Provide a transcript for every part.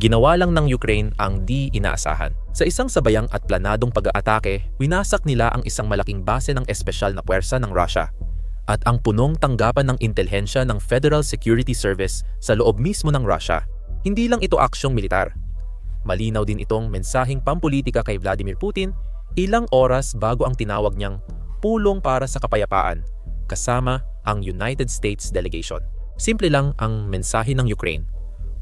Ginawa lang ng Ukraine ang di inaasahan. Sa isang sabayang at planadong pag-aatake, winasak nila ang isang malaking base ng espesyal na puwersa ng Russia at ang punong tanggapan ng intelihensya ng Federal Security Service sa loob mismo ng Russia. Hindi lang ito aksyong militar. Malinaw din itong mensaheng pampolitika kay Vladimir Putin ilang oras bago ang tinawag niyang pulong para sa kapayapaan kasama ang United States delegation. Simple lang ang mensahe ng Ukraine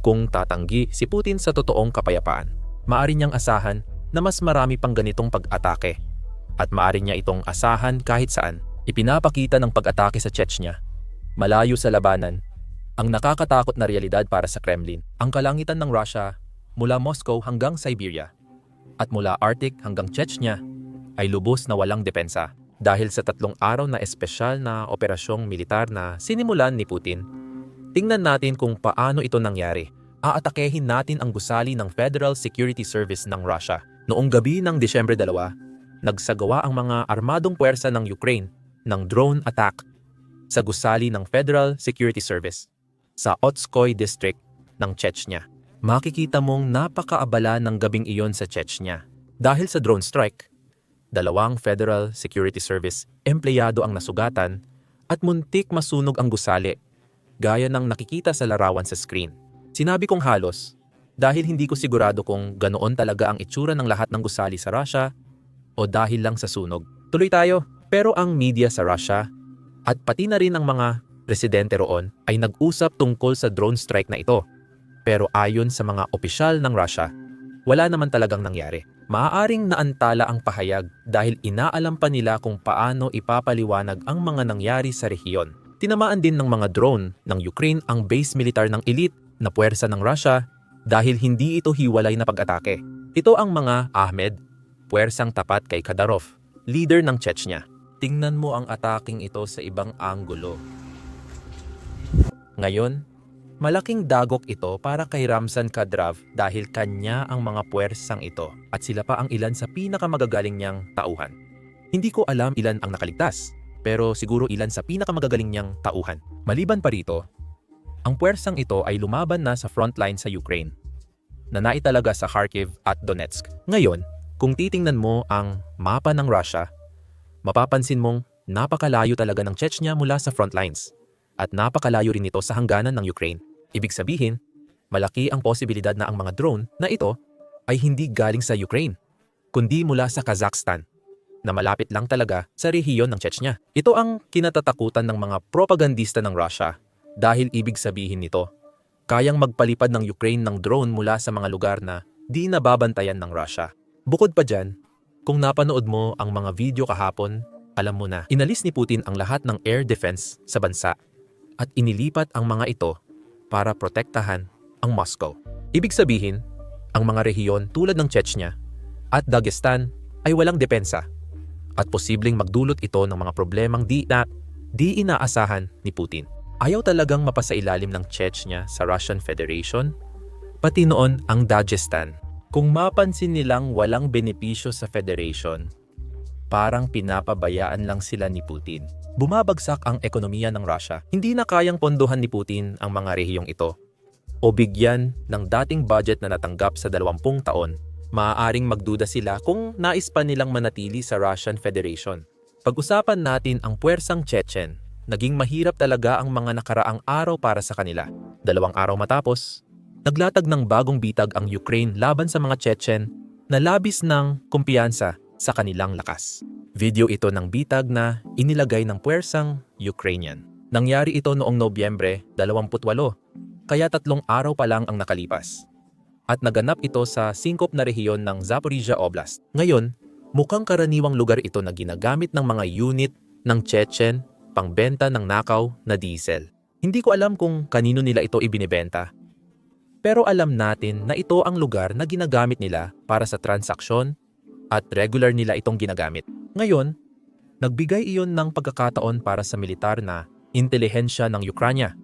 kung tatanggi si Putin sa totoong kapayapaan, maari niyang asahan na mas marami pang ganitong pag-atake. At maari niya itong asahan kahit saan. Ipinapakita ng pag-atake sa Chechnya, malayo sa labanan, ang nakakatakot na realidad para sa Kremlin. Ang kalangitan ng Russia mula Moscow hanggang Siberia at mula Arctic hanggang Chechnya ay lubos na walang depensa dahil sa tatlong araw na espesyal na operasyong militar na sinimulan ni Putin Tingnan natin kung paano ito nangyari. Aatakehin natin ang gusali ng Federal Security Service ng Russia. Noong gabi ng Desyembre 2, nagsagawa ang mga armadong puwersa ng Ukraine ng drone attack sa gusali ng Federal Security Service sa Otskoy District ng Chechnya. Makikita mong napakaabala ng gabing iyon sa Chechnya. Dahil sa drone strike, dalawang Federal Security Service empleyado ang nasugatan at muntik masunog ang gusali gaya ng nakikita sa larawan sa screen. Sinabi kong halos dahil hindi ko sigurado kung ganoon talaga ang itsura ng lahat ng gusali sa Russia o dahil lang sa sunog. Tuloy tayo, pero ang media sa Russia at pati na rin ang mga presidente roon ay nag-usap tungkol sa drone strike na ito. Pero ayon sa mga opisyal ng Russia, wala naman talagang nangyari. Maaaring naantala ang pahayag dahil inaalam pa nila kung paano ipapaliwanag ang mga nangyari sa rehiyon. Tinamaan din ng mga drone ng Ukraine ang base militar ng elite na puwersa ng Russia dahil hindi ito hiwalay na pag-atake. Ito ang mga Ahmed, puwersang tapat kay Kadarov, leader ng Chechnya. Tingnan mo ang ataking ito sa ibang anggulo. Ngayon, malaking dagok ito para kay Ramzan Kadyrov dahil kanya ang mga puwersang ito at sila pa ang ilan sa pinakamagagaling niyang tauhan. Hindi ko alam ilan ang nakaligtas, pero siguro ilan sa pinakamagagaling niyang tauhan. Maliban pa rito, ang puwersang ito ay lumaban na sa frontline sa Ukraine, na naitalaga sa Kharkiv at Donetsk. Ngayon, kung titingnan mo ang mapa ng Russia, mapapansin mong napakalayo talaga ng Chechnya mula sa frontlines at napakalayo rin ito sa hangganan ng Ukraine. Ibig sabihin, malaki ang posibilidad na ang mga drone na ito ay hindi galing sa Ukraine, kundi mula sa Kazakhstan na malapit lang talaga sa rehiyon ng Chechnya. Ito ang kinatatakutan ng mga propagandista ng Russia dahil ibig sabihin nito, kayang magpalipad ng Ukraine ng drone mula sa mga lugar na di nababantayan ng Russia. Bukod pa dyan, kung napanood mo ang mga video kahapon, alam mo na, inalis ni Putin ang lahat ng air defense sa bansa at inilipat ang mga ito para protektahan ang Moscow. Ibig sabihin, ang mga rehiyon tulad ng Chechnya at Dagestan ay walang depensa at posibleng magdulot ito ng mga problemang di na di inaasahan ni Putin. Ayaw talagang mapasailalim ng Chechnya sa Russian Federation, pati noon ang Dagestan. Kung mapansin nilang walang benepisyo sa Federation, parang pinapabayaan lang sila ni Putin. Bumabagsak ang ekonomiya ng Russia. Hindi na kayang pondohan ni Putin ang mga rehiyong ito o bigyan ng dating budget na natanggap sa 20 taon maaaring magduda sila kung nais pa nilang manatili sa Russian Federation. Pag-usapan natin ang puwersang Chechen. Naging mahirap talaga ang mga nakaraang araw para sa kanila. Dalawang araw matapos, naglatag ng bagong bitag ang Ukraine laban sa mga Chechen na labis ng kumpiyansa sa kanilang lakas. Video ito ng bitag na inilagay ng puwersang Ukrainian. Nangyari ito noong Nobyembre 28, kaya tatlong araw pa lang ang nakalipas at naganap ito sa singkop na rehiyon ng Zaporizhia Oblast. Ngayon, mukhang karaniwang lugar ito na ginagamit ng mga unit ng Chechen pangbenta ng nakaw na diesel. Hindi ko alam kung kanino nila ito ibinibenta. Pero alam natin na ito ang lugar na ginagamit nila para sa transaksyon at regular nila itong ginagamit. Ngayon, nagbigay iyon ng pagkakataon para sa militar na intelihensya ng Ukranya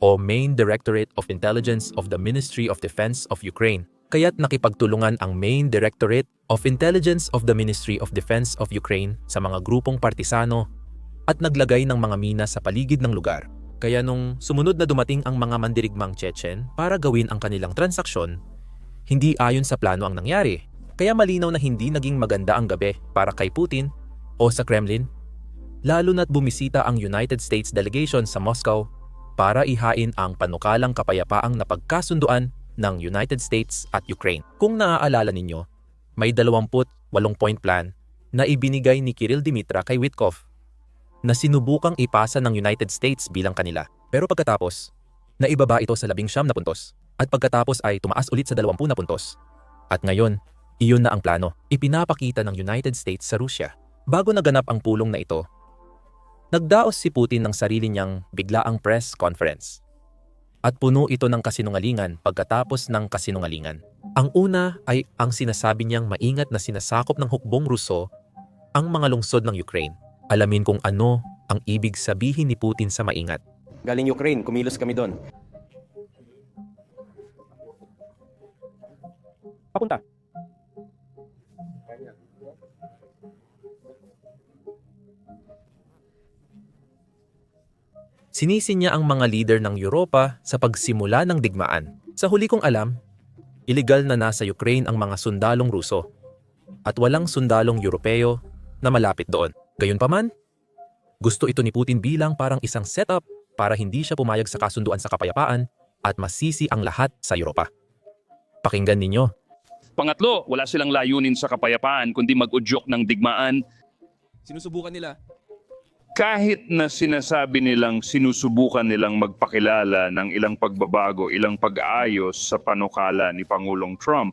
o Main Directorate of Intelligence of the Ministry of Defense of Ukraine. Kaya't nakipagtulungan ang Main Directorate of Intelligence of the Ministry of Defense of Ukraine sa mga grupong partisano at naglagay ng mga mina sa paligid ng lugar. Kaya nung sumunod na dumating ang mga mandirigmang Chechen para gawin ang kanilang transaksyon, Hindi ayon sa plano ang nangyari. Kaya malinaw na hindi naging maganda ang gabi para kay Putin o sa Kremlin. Lalo na't bumisita ang United States delegation sa Moscow para ihain ang panukalang kapayapaang napagkasunduan ng United States at Ukraine. Kung naaalala ninyo, may 28 point plan na ibinigay ni Kirill Dimitra kay Witkoff na sinubukang ipasa ng United States bilang kanila. Pero pagkatapos, naibaba ito sa 19 na puntos at pagkatapos ay tumaas ulit sa 20 na puntos. At ngayon, iyon na ang plano. Ipinapakita ng United States sa Rusya. Bago naganap ang pulong na ito, nagdaos si Putin ng sarili niyang biglaang press conference. At puno ito ng kasinungalingan pagkatapos ng kasinungalingan. Ang una ay ang sinasabi niyang maingat na sinasakop ng hukbong Ruso ang mga lungsod ng Ukraine. Alamin kung ano ang ibig sabihin ni Putin sa maingat. Galing Ukraine, kumilos kami doon. Papunta. Sinisi niya ang mga leader ng Europa sa pagsimula ng digmaan. Sa huli kong alam, iligal na nasa Ukraine ang mga sundalong Ruso at walang sundalong Europeo na malapit doon. Gayunpaman, gusto ito ni Putin bilang parang isang setup para hindi siya pumayag sa kasunduan sa kapayapaan at masisi ang lahat sa Europa. Pakinggan ninyo. Pangatlo, wala silang layunin sa kapayapaan kundi mag-udyok ng digmaan Sinusubukan nila. kahit na sinasabi nilang sinusubukan nilang magpakilala ng ilang pagbabago, ilang pag-aayos sa panukala ni Pangulong Trump,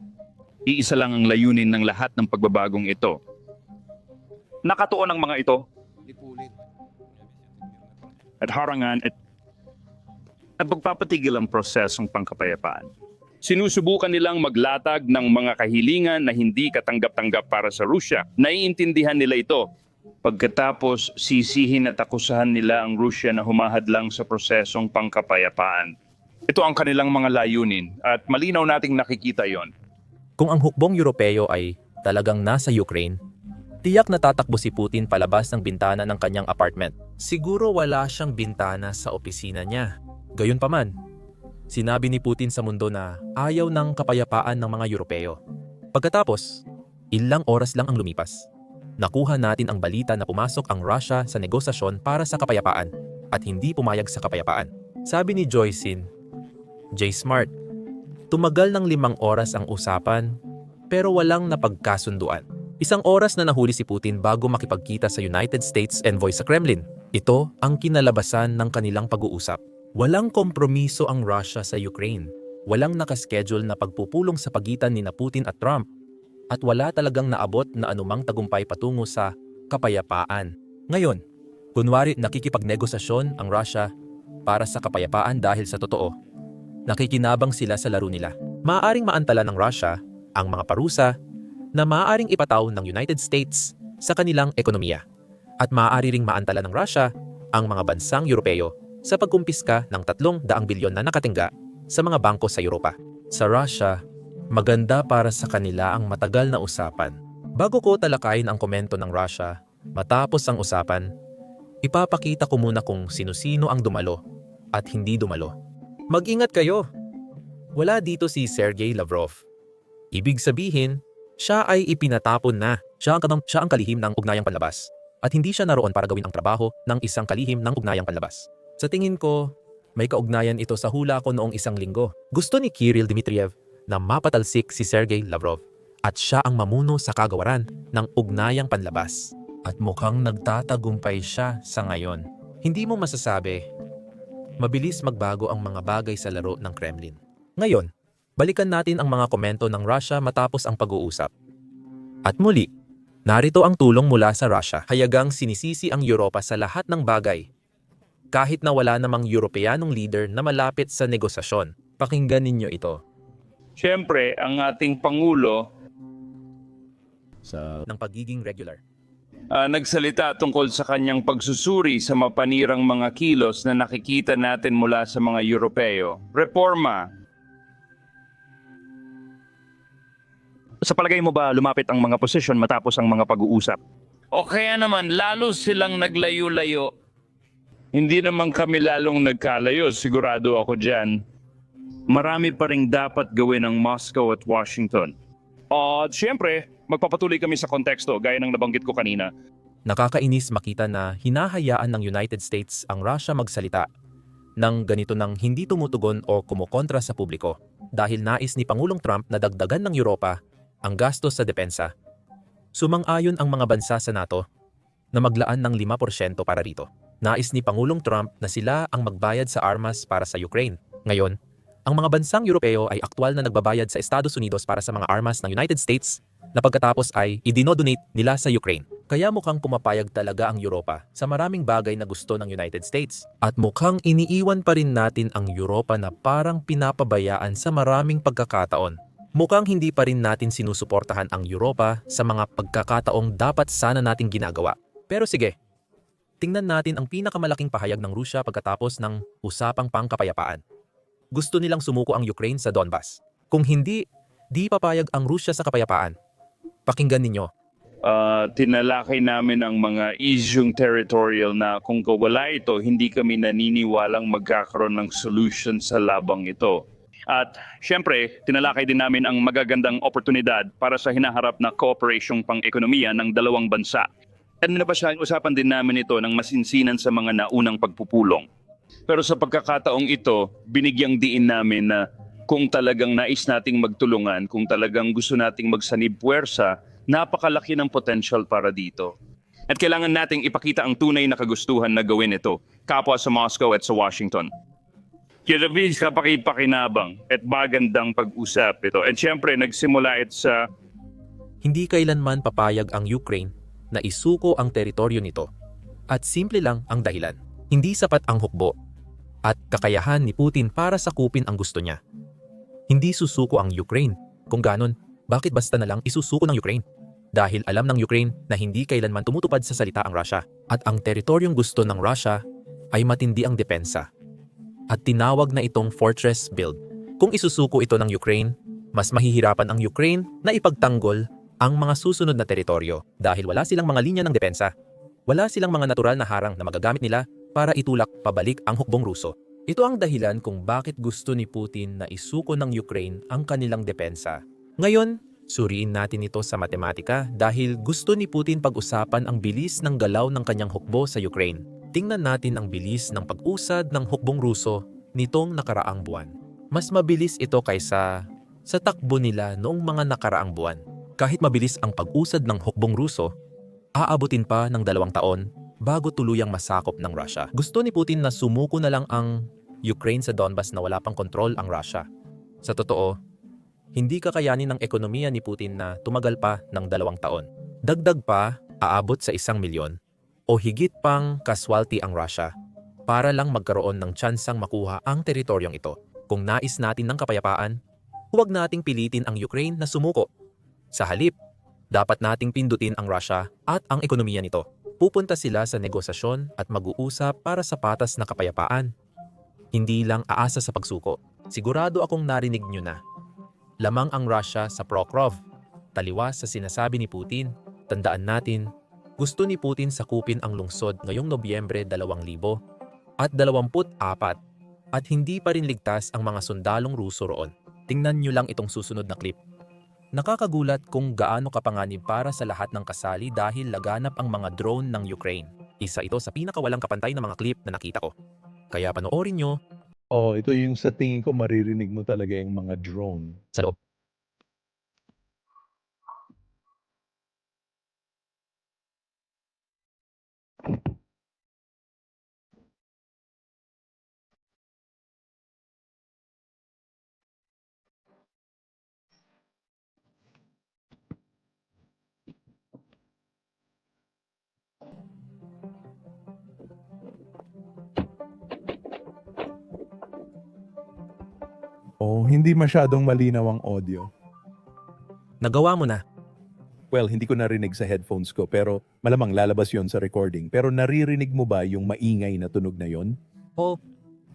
iisa lang ang layunin ng lahat ng pagbabagong ito. Nakatuon ang mga ito at harangan at, at pagpapatigil ang prosesong pangkapayapaan. Sinusubukan nilang maglatag ng mga kahilingan na hindi katanggap-tanggap para sa Rusya. Naiintindihan nila ito. Pagkatapos, sisihin at akusahan nila ang Rusya na humahad lang sa prosesong pangkapayapaan. Ito ang kanilang mga layunin at malinaw nating nakikita yon. Kung ang hukbong Europeo ay talagang nasa Ukraine, tiyak na tatakbo si Putin palabas ng bintana ng kanyang apartment. Siguro wala siyang bintana sa opisina niya. Gayunpaman, sinabi ni Putin sa mundo na ayaw ng kapayapaan ng mga Europeo. Pagkatapos, ilang oras lang ang lumipas. Nakuha natin ang balita na pumasok ang Russia sa negosasyon para sa kapayapaan at hindi pumayag sa kapayapaan. Sabi ni Joycin, J. Smart, tumagal ng limang oras ang usapan pero walang napagkasunduan. Isang oras na nahuli si Putin bago makipagkita sa United States envoy sa Kremlin. Ito ang kinalabasan ng kanilang pag-uusap. Walang kompromiso ang Russia sa Ukraine. Walang nakaschedule na pagpupulong sa pagitan ni na Putin at Trump. At wala talagang naabot na anumang tagumpay patungo sa kapayapaan. Ngayon, kunwari nakikipagnegosasyon ang Russia para sa kapayapaan dahil sa totoo. Nakikinabang sila sa laro nila. Maaaring maantala ng Russia ang mga parusa na maaaring ipataw ng United States sa kanilang ekonomiya. At maaari ring maantala ng Russia ang mga bansang Europeo sa pagkumpiska ng 300 bilyon na nakatingga sa mga bangko sa Europa. Sa Russia, maganda para sa kanila ang matagal na usapan. Bago ko talakayin ang komento ng Russia, matapos ang usapan, ipapakita ko muna kung sino-sino ang dumalo at hindi dumalo. Mag-ingat kayo! Wala dito si Sergey Lavrov. Ibig sabihin, siya ay ipinatapon na. Siya ang, kadam- siya ang kalihim ng ugnayang panlabas. At hindi siya naroon para gawin ang trabaho ng isang kalihim ng ugnayang panlabas. Sa tingin ko, may kaugnayan ito sa hula ko noong isang linggo. Gusto ni Kirill Dmitriev na mapatalsik si Sergey Lavrov at siya ang mamuno sa kagawaran ng ugnayang panlabas. At mukhang nagtatagumpay siya sa ngayon. Hindi mo masasabi, mabilis magbago ang mga bagay sa laro ng Kremlin. Ngayon, balikan natin ang mga komento ng Russia matapos ang pag-uusap. At muli, narito ang tulong mula sa Russia. Hayagang sinisisi ang Europa sa lahat ng bagay. Kahit na wala namang Europeanong leader na malapit sa negosasyon. Pakinggan ninyo ito Siyempre, ang ating Pangulo Sa ng pagiging regular. ah, nagsalita tungkol sa kanyang pagsusuri sa mapanirang mga kilos na nakikita natin mula sa mga Europeo. Reforma. Sa palagay mo ba lumapit ang mga posisyon matapos ang mga pag-uusap? O kaya naman, lalo silang naglayo-layo. Hindi naman kami lalong nagkalayo, sigurado ako dyan. marami pa ring dapat gawin ng Moscow at Washington. At siyempre, magpapatuloy kami sa konteksto gaya ng nabanggit ko kanina. Nakakainis makita na hinahayaan ng United States ang Russia magsalita ng ganito nang hindi tumutugon o kumukontra sa publiko dahil nais ni Pangulong Trump na dagdagan ng Europa ang gastos sa depensa. Sumang-ayon ang mga bansa sa NATO na maglaan ng 5% para rito. Nais ni Pangulong Trump na sila ang magbayad sa armas para sa Ukraine. Ngayon, ang mga bansang Europeo ay aktwal na nagbabayad sa Estados Unidos para sa mga armas ng United States na pagkatapos ay idinodonate nila sa Ukraine. Kaya mukhang pumapayag talaga ang Europa sa maraming bagay na gusto ng United States. At mukhang iniiwan pa rin natin ang Europa na parang pinapabayaan sa maraming pagkakataon. Mukhang hindi pa rin natin sinusuportahan ang Europa sa mga pagkakataong dapat sana nating ginagawa. Pero sige, tingnan natin ang pinakamalaking pahayag ng Rusya pagkatapos ng usapang pangkapayapaan. Gusto nilang sumuko ang Ukraine sa Donbas. Kung hindi, di papayag ang Rusya sa kapayapaan. Pakinggan ninyo. Ah, tinalakay namin ang mga isyung territorial na kung wala ito, hindi kami naniniwalang magkakaroon ng solution sa labang ito. At syempre, tinalakay din namin ang magagandang oportunidad para sa hinaharap na kooperasyong pang-ekonomiya ng dalawang bansa. At minabasyahan usapan din namin ito ng masinsinan sa mga naunang pagpupulong. Pero sa pagkakataong ito, binigyang diin namin na kung talagang nais nating magtulungan, kung talagang gusto nating magsanib puwersa, napakalaki ng potential para dito. At kailangan nating ipakita ang tunay na kagustuhan na gawin ito, kapwa sa Moscow at sa Washington. Kinabis kapakipakinabang at magandang pag-usap ito. At syempre, nagsimula ito sa Hindi kailanman papayag ang Ukraine na isuko ang teritoryo nito. At simple lang ang dahilan. Hindi sapat ang hukbo at kakayahan ni Putin para sakupin ang gusto niya. Hindi susuko ang Ukraine. Kung ganon, bakit basta na lang isusuko ng Ukraine? Dahil alam ng Ukraine na hindi kailanman tumutupad sa salita ang Russia at ang teritoryong gusto ng Russia ay matindi ang depensa. At tinawag na itong fortress build. Kung isusuko ito ng Ukraine, mas mahihirapan ang Ukraine na ipagtanggol ang mga susunod na teritoryo dahil wala silang mga linya ng depensa. Wala silang mga natural na harang na magagamit nila para itulak pabalik ang hukbong Ruso. Ito ang dahilan kung bakit gusto ni Putin na isuko ng Ukraine ang kanilang depensa. Ngayon, suriin natin ito sa matematika dahil gusto ni Putin pag-usapan ang bilis ng galaw ng kanyang hukbo sa Ukraine. Tingnan natin ang bilis ng pag-usad ng hukbong Ruso nitong nakaraang buwan. Mas mabilis ito kaysa sa takbo nila noong mga nakaraang buwan. Kahit mabilis ang pag-usad ng hukbong Ruso, aabutin pa ng dalawang taon bago tuluyang masakop ng Russia. Gusto ni Putin na sumuko na lang ang Ukraine sa Donbas na wala pang kontrol ang Russia. Sa totoo, hindi kakayanin ng ekonomiya ni Putin na tumagal pa ng dalawang taon. Dagdag pa, aabot sa isang milyon o higit pang kaswalty ang Russia para lang magkaroon ng tsansang makuha ang teritoryong ito. Kung nais natin ng kapayapaan, huwag nating pilitin ang Ukraine na sumuko. Sa halip, dapat nating pindutin ang Russia at ang ekonomiya nito. Pupunta sila sa negosasyon at mag-uusap para sa patas na kapayapaan. Hindi lang aasa sa pagsuko. Sigurado akong narinig nyo na. Lamang ang Russia sa Prokhorov. Taliwas sa sinasabi ni Putin. Tandaan natin, gusto ni Putin sakupin ang lungsod ngayong Nobyembre 2000 at 24 at hindi pa rin ligtas ang mga sundalong Ruso roon. Tingnan nyo lang itong susunod na clip. Nakakagulat kung gaano kapanganib para sa lahat ng kasali dahil laganap ang mga drone ng Ukraine. Isa ito sa pinakawalang kapantay na mga clip na nakita ko. Kaya panoorin nyo Oh, ito yung sa tingin ko maririnig mo talaga yung mga drone. sa loob. Oh, hindi masyadong malinaw ang audio. Nagawa mo na. Well, hindi ko narinig sa headphones ko pero malamang lalabas yon sa recording. Pero naririnig mo ba yung maingay na tunog na yon? O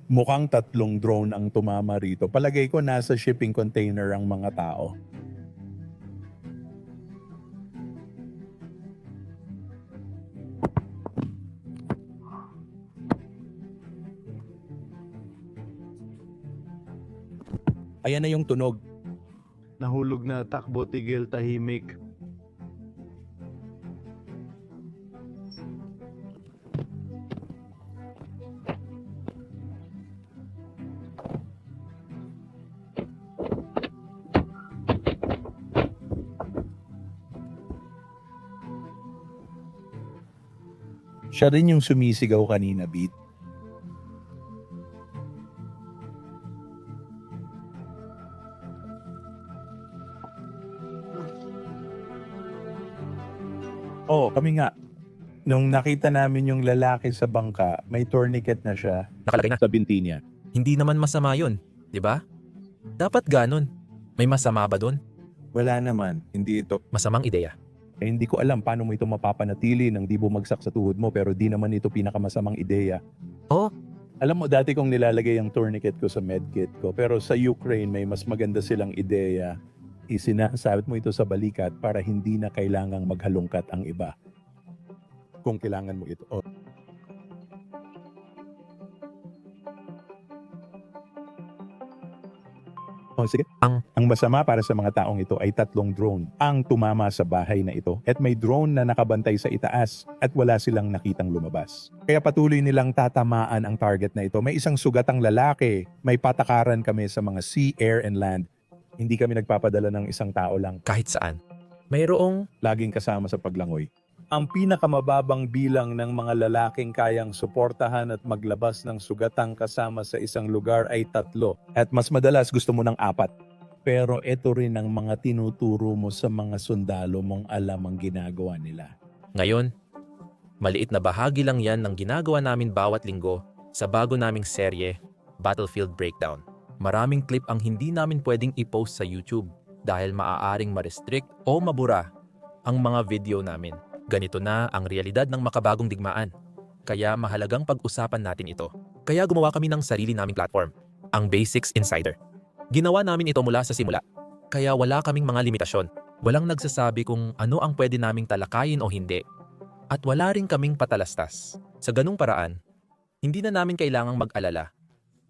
Mukhang tatlong drone ang tumama rito. Palagay ko nasa shipping container ang mga tao. Ayan na yung tunog. Nahulog na takbo, tigil, tahimik. Siya rin yung sumisigaw kanina, Beat. Kami nga. Nung nakita namin yung lalaki sa bangka, may tourniquet na siya Nakalagay na. sa binti niya. Hindi naman masama yun, di ba? Dapat ganon. May masama ba dun? Wala naman. Hindi ito. Masamang ideya. Eh, hindi ko alam paano mo ito mapapanatili nang di bumagsak sa tuhod mo pero di naman ito pinakamasamang ideya. Oh. Alam mo, dati kong nilalagay ang tourniquet ko sa medkit ko pero sa Ukraine may mas maganda silang ideya. Isinasabit mo ito sa balikat para hindi na kailangang maghalongkat ang iba. Kung kailangan mo ito. Oh. Oh, sige. Ang- ang masama para sa mga taong ito ay tatlong drone ang tumama sa bahay na ito at may drone na nakabantay sa itaas at wala silang nakitang lumabas. Kaya patuloy nilang tatamaan ang target na ito. May isang sugatang lalaki, may patakaran kami sa mga sea, air, and land. Hindi kami nagpapadala ng isang tao lang, Kahit saan. Mayroong laging kasama sa paglangoy. Ang pinakamababang bilang ng mga lalaking kayang suportahan at maglabas ng sugatang kasama sa isang lugar ay tatlo. At mas madalas gusto mo ng apat. Pero ito rin ang mga tinuturo mo sa mga sundalo mong alam ang ginagawa nila. Ngayon, maliit na bahagi lang yan ng ginagawa namin bawat linggo sa bago naming serye, Battlefield Breakdown. Maraming clip ang hindi namin pwedeng i-post sa YouTube dahil maaaring ma-restrict o mabura ang mga video namin. Ganito na ang realidad ng makabagong digmaan. Kaya mahalagang pag-usapan natin ito. Kaya gumawa kami ng sarili naming platform, ang Basics Insider. Ginawa namin ito mula sa simula. Kaya wala kaming mga limitasyon. Walang nagsasabi kung ano ang pwede naming talakayin o hindi at wala rin kaming patalastas. Sa ganung paraan, hindi na namin kailangang mag-alala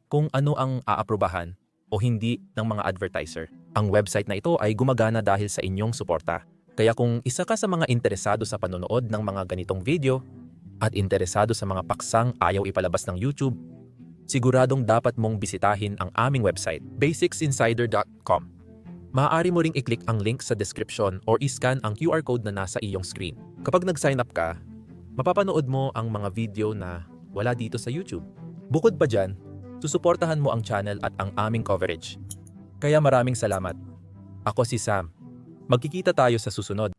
kung ano ang aaprubahan o hindi ng mga advertiser. Ang website na ito ay gumagana dahil sa inyong suporta. Kaya kung isa ka sa mga interesado sa panonood ng mga ganitong video at interesado sa mga paksang ayaw ipalabas ng YouTube, siguradong dapat mong bisitahin ang aming website, basicsinsider.com. Maaari mo ring i-click ang link sa description or i-scan ang QR code na nasa iyong screen. Kapag nag-sign up ka, mapapanood mo ang mga video na wala dito sa YouTube. Bukod pa dyan, susuportahan mo ang channel at ang aming coverage. Kaya maraming salamat. Ako si Sam. Magkikita tayo sa susunod.